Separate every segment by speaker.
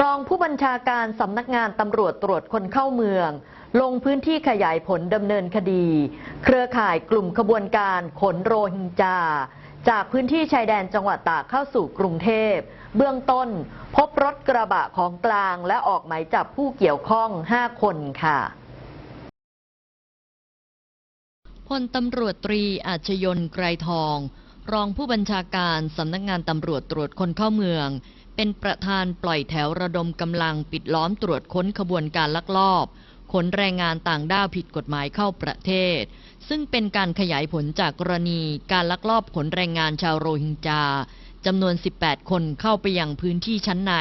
Speaker 1: รองผู้บัญชาการสำนักงานตำรวจตรวจคนเข้าเมือง ลงพื้นที่ขยายผลดำเนินคดี เครือข่ายกลุ่มขบวนการขนโรฮิงญาจากพื้นที่ชายแดนจังหวัดตากเข้าสู่กรุงเทพ เบื้องต้น พบรถกระบะของกลางและออกหมายจับผู้เกี่ยวข้อง 5 คนค่ะ
Speaker 2: พลตำรวจตรีอาชยนไกรทอง รองผู้บัญชาการสำนักงานตำรวจตรวจคนเข้าเมือง เป็นประธานปล่อยแถวระดมกำลังปิดล้อมตรวจค้นขบวนการลักลอบ ขนแรงงานต่างด้าวผิดกฎหมายเข้าประเทศ ซึ่งเป็นการขยายผลจากกรณีการลักลอบขนแรงงานชาวโรฮิงญาจำนวน 18 คนเข้าไปยังพื้นที่ชั้นใน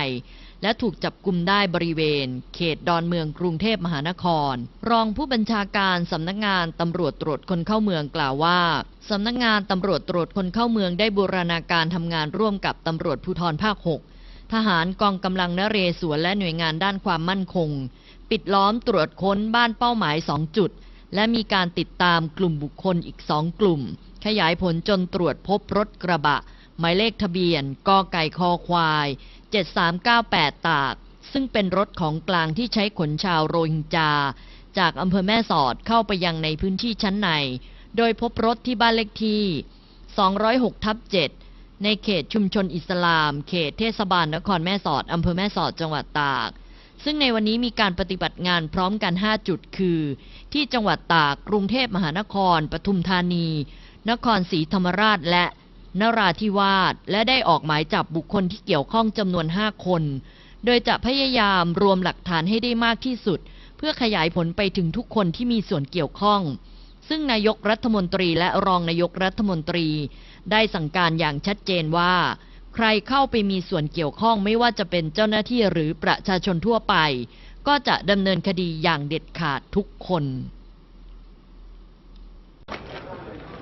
Speaker 2: และถูกจับกลุ่มได้บริเวณ เขตดอนเมืองกรุงเทพมหานคร รองผู้บัญชาการสำนักงานตำรวจตรวจคนเข้าเมืองกล่าวว่าสำนักงานตำรวจตรวจคนเข้าเมืองได้บูรณาการทำงานร่วมกับตำรวจภูธรภาค 6 ทหารกองกำลังนเรศวรและหน่วยงานด้านความมั่นคง ปิดล้อมตรวจค้นบ้านเป้าหมาย2จุด และมีการติดตามกลุ่มบุคคลอีก2กลุ่ม ขยายผลจนตรวจพบรถกระบะ หมายเลขทะเบียนกอไก่คอควาย 7398 ตาก ซึ่งเป็นรถของกลางที่ใช้ขนชาวโรฮิงญาจากอำเภอแม่สอดเข้าไปยังในพื้นที่ชั้นใน โดยพบรถที่บ้านเลขที่ 206ทับ7 ในเขตชุมชนอิสลาม เขตเทศบาลนครแม่สอดอำเภอแม่สอดจังหวัดตาก ซึ่งในวันนี้มีการปฏิบัติงานพร้อมกัน 5 จุดคือ ที่จังหวัดตาก กรุงเทพมหานคร ปทุมธานี นครศรีธรรมราชและนราธิวาสและได้ออกหมายจับบุคคลที่เกี่ยวข้องจำนวน 5 คน โดยจะพยายามรวมหลักฐานให้ได้มากที่สุด เพื่อขยายผลไปถึงทุกคนที่มีส่วนเกี่ยวข้อง ซึ่งนายกรัฐมนตรีและรองนายกรัฐมนตรี ได้สั่งการอย่างชัดเจนว่า ใครเข้าไปมีส่วนเกี่ยวข้องไม่ว่าจะเป็นเจ้าหน้าที่หรือประชาชนทั่วไป ก็จะดำเนินคดีอย่างเด็ดขาดทุกคน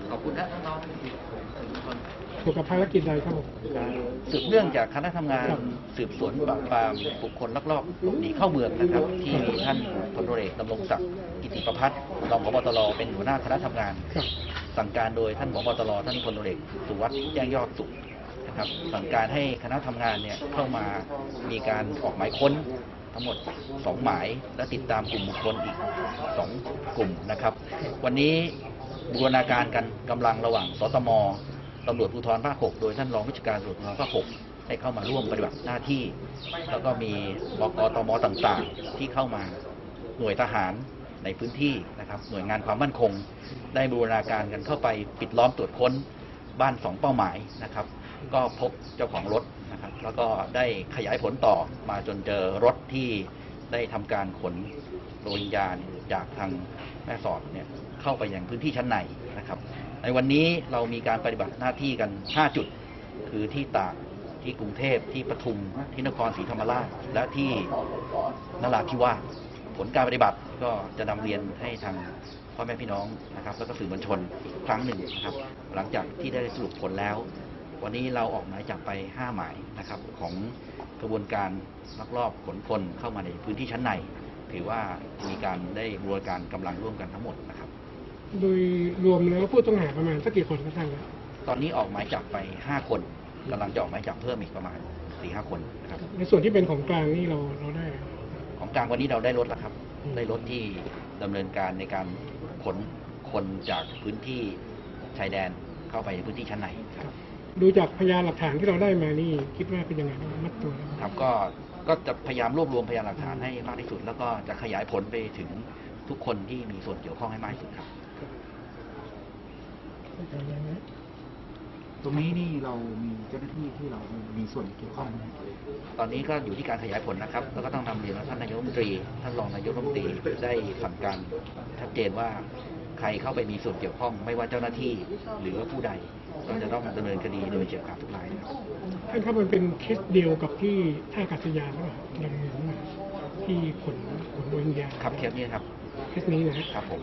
Speaker 3: ขอบคุณนะน้องๆสื่อมวลชน
Speaker 4: เกี่ยวกับภารกิจใดครับผม
Speaker 3: สืบเนื่องจากคณะทำงาน
Speaker 4: ครับ
Speaker 3: สืบสวนปราบปรามบุคคลลักลอบหลบหนีเข้าเมืองนะครับ ที่มีท่านพลตำรวจเอกดำรงศักดิ์กิติประพัฒน์รองพบตรเป็นหัวหน้าคณะทำงาน
Speaker 4: ครับ
Speaker 3: สั่งการโดยท่านพบตรท่านพลตำรวจเอกสุวัสดิ์แจ้งยอดสุขนะครับสั่งการให้คณะทำงานเนี่ยเข้ามามีการออกหมายค้นทั้งหมดสองหมายและติดตามกลุ่มบุคคลอีกสองกลุ่มนะครับ วันนี้บูรณาการกันกำลังระหว่างสตม ตำรวจภูธรภาค 6 โดยท่านรองวิชาการตำรวจภูธรภาค 6 ให้เข้ามาร่วมปฏิบัติหน้าที่ แล้วก็มีบกตมต่างๆ ที่เข้ามาหน่วยทหารในพื้นที่นะครับ หน่วยงานความมั่นคง ได้บูรณาการกันเข้าไปปิดล้อมตรวจค้นบ้านสองเป้าหมายนะครับ ก็พบเจ้าของรถนะครับ แล้วก็ได้ขยายผลต่อมาจนเจอรถที่ได้ทำการขนโรฮิงญาจากทางแม่สอดเนี่ยเข้าไปยังพื้นที่ชั้นในนะครับ ในวันนี้เรามีการปฏิบัติหน้าที่กัน 5 จุด คือที่ตากที่กรุงเทพที่ปทุมที่นครศรีธรรมราช และที่นราธิวาสผลการปฏิบัติก็จะนำเรียนให้ทางพ่อแม่พี่น้องนะครับแล้วก็สื่อมวลชนอีกครั้งหนึ่งนะครับหลังจากที่ได้สรุปผลแล้ว วันนี้เราออกหมายจับไป 5 หมายนะครับของกระบวนการลักลอบขนคนเข้ามาในพื้นที่ชั้นใน ถือว่ามีการได้บริการกำลังร่วมกันทั้งหมดนะครับ
Speaker 4: โดยรวมแล้วผู้ต้องหาประมาณสักกี่คนครับท่านครับ
Speaker 3: ตอนนี้ออกหมายจับไป 5 คนกำลังจะออกหมายจับเพิ่มอีกประมาณ4-5คนนะครับ
Speaker 4: ในส่วนที่เป็นของกลางนี่เราเราได้
Speaker 3: ของกลางวันนี้เราได้รถแล้วครับ
Speaker 4: อืม
Speaker 3: ได้รถที่ดำเนินการในการขนคนจากพื้นที่ชายแดนเข้าไปในพื้นที่ชั้นในครับ
Speaker 4: ดูจากพยานหลักฐานที่เราได้มานี่คิดว่าเป็นยังไงบ้างมัดตัวแล้ว
Speaker 3: ครับก็ก็จะพยายามรวบรวมพยานหลักฐานให้มากที่สุด แล้วก็จะขยายผลไปถึงทุกคนที่มีส่วนเกี่ยวข้องให้มากที่สุดครับ
Speaker 5: ตรงนี้นี่เรามีเจ้าหน้าที่ที่เรามีส่วนเกี่ยวข้องไหม
Speaker 3: ตอนนี้ก็อยู่ที่การขยายผลนะครับ แล้วก็ต้องนำเรียนว่าท่านนายกรัฐมนตรี ท่านรองนายกรัฐมนตรีได้สั่งการชัดเจนว่าใครเข้าไปมีส่วนเกี่ยวข้อง ไม่ว่าเจ้าหน้าที่หรือว่าผู้ใด เราจะต้องดำเนินคดีโดยเฉียบขาดทุกรายนะครับ
Speaker 4: ท่านครับมันเป็นเคสเดียวกับที่ท่าอากาศยานหรือเปล่าดำเนินมาที่ขนขนโรฮิงญา
Speaker 3: ครับเคสนี้ครับ
Speaker 4: เคสนี้นะ
Speaker 3: ครับผม